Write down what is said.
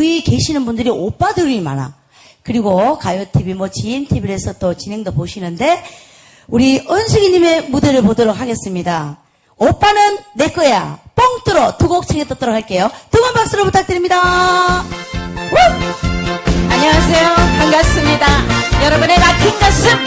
거의 계시는 분들이 오빠들이 많아. 그리고 가요TV, 뭐 GMTV에서 또 진행도 보시는데, 우리 은숙이님의 무대를 보도록 하겠습니다. 오빠는 내 거야. 뻥 뚫어. 두 곡 챙겨 듣도록 할게요. 두 번 박수로 부탁드립니다. 우! 안녕하세요. 반갑습니다. 여러분의 막힌 가슴